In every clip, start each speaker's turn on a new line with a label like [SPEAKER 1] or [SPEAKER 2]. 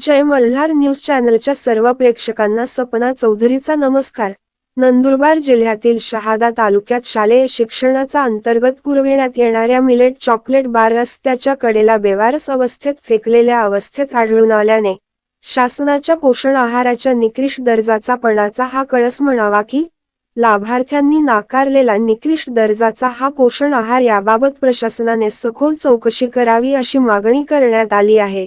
[SPEAKER 1] जय Malhar news चॅनलच्या सर्व प्रेक्षकांना सपना चौधरीचा नमस्कार. नंदुरबार जिल्ह्यातील शहादा तालुक्यात शालेय शिक्षणाचा अंतर्गत पुरविण्यात येणाऱ्या मिलेट चॉकलेट बार रस्त्याच्या कडेला बेवारस अवस्थेत फेकलेल्या अवस्थेत आढळून आल्याने शासनाच्या पोषण आहाराच्या निकृष्ट दर्जाचा पणाचा हा कळस म्हणावा की लाभार्थ्यांनी नाकारलेला निकृष्ट दर्जाचा हा पोषण आहार याबाबत प्रशासनाने सखोल चौकशी करावी अशी मागणी करण्यात आली आहे.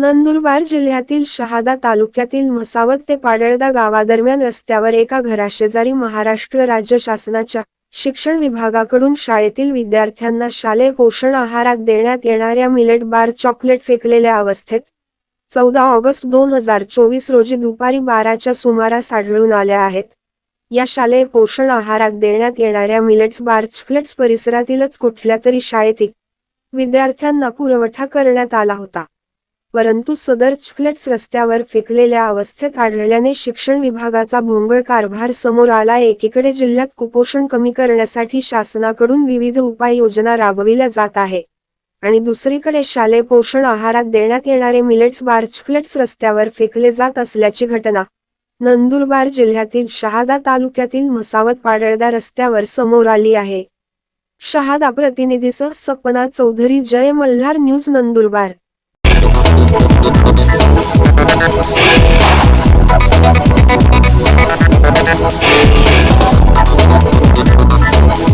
[SPEAKER 1] नंदुरबार जिल्ह्यातील शहादा तालुक्यातील म्हसावत ते पाडळदा गावादरम्यान रस्त्यावर एका घराशेजारी महाराष्ट्र राज्य शासनाच्या शिक्षण विभागाकडून शाळेतील विद्यार्थ्यांना शालेय पोषण आहारात देण्यात येणाऱ्या मिलेट बार चॉकलेट फेकलेल्या अवस्थेत चौदा ऑगस्ट दोन हजार चोवीस रोजी दुपारी बाराच्या सुमारास आढळून आल्या आहेत. या शालेय पोषण आहारात देण्यात येणाऱ्या मिलेट्स बार चॉकलेट्स परिसरातीलच कुठल्या तरी शाळेतील विद्यार्थ्यांना पुरवठा करण्यात आला होता. परंतु सदर चॉकलेट्स रस्त्यावर फेकलेल्या अवस्थेत आढळल्याने शिक्षण विभागाचा भोंगळ कारभार समोर आला. एकीकडे जिल्ह्यात कुपोषण कमी करण्यासाठी शासनाकडून विविध उपाययोजना राबविल्या जात आहे आणि दुसरीकडे शालेय पोषण आहारात देण्यात येणारे मिलेट्स बार चॉकलेट्स रस्त्यावर फेकले जात असल्याची घटना नंदुरबार जिल्ह्यातील शहादा तालुक्यातील म्हसावत पाडळदा रस्त्यावर समोर आली आहे. Shahada प्रतिनिधीसह Sapna Chaudhari Jai Malhar news Nandurbar. Thank you.